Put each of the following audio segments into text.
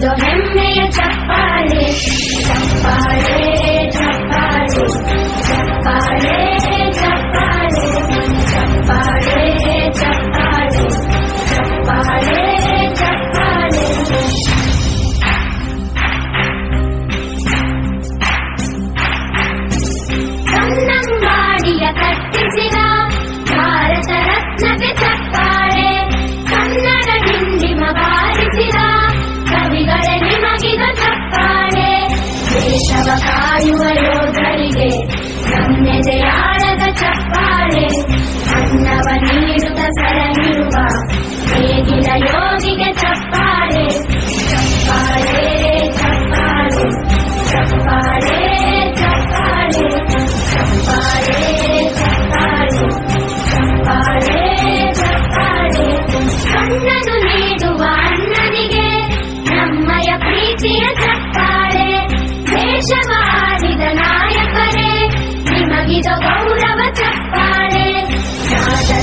ఏదో హెమ్మెయ చెప్పాలి చెప్పాలి చెప్పాలి చెప్పాలి చెప్పాలి చెప్పాలి చెప్పాలి చెప్పాలి చెప్పాలి. కన్నం వాడియ కట్టిసినా ದೇಶವ ಕಾಯುವ ಯೋಧರಿಗೆ ನಮ್ಮೆದೆಯಾಡದ ಚಪ್ಪಾಳೆ ಅನ್ನವ ನೀಡುತ್ತ ಸರಹಿರುವ ಹೇಗಿನ ಯೋಗಿಗೆ ಚಪ್ಪಾಳೆ. ಚಪ್ಪಾಳೆ ಚಪ್ಪಾಳೆ ಚಪ್ಪಾಳೆ.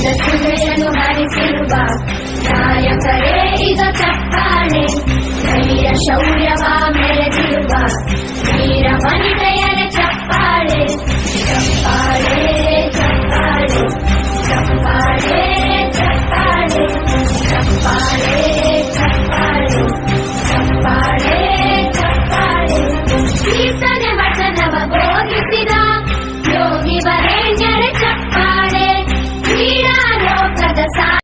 మనసులను హరిసిలువా నాయకరే ఇక చెప్పాలి ధైర్య శౌర్యవామే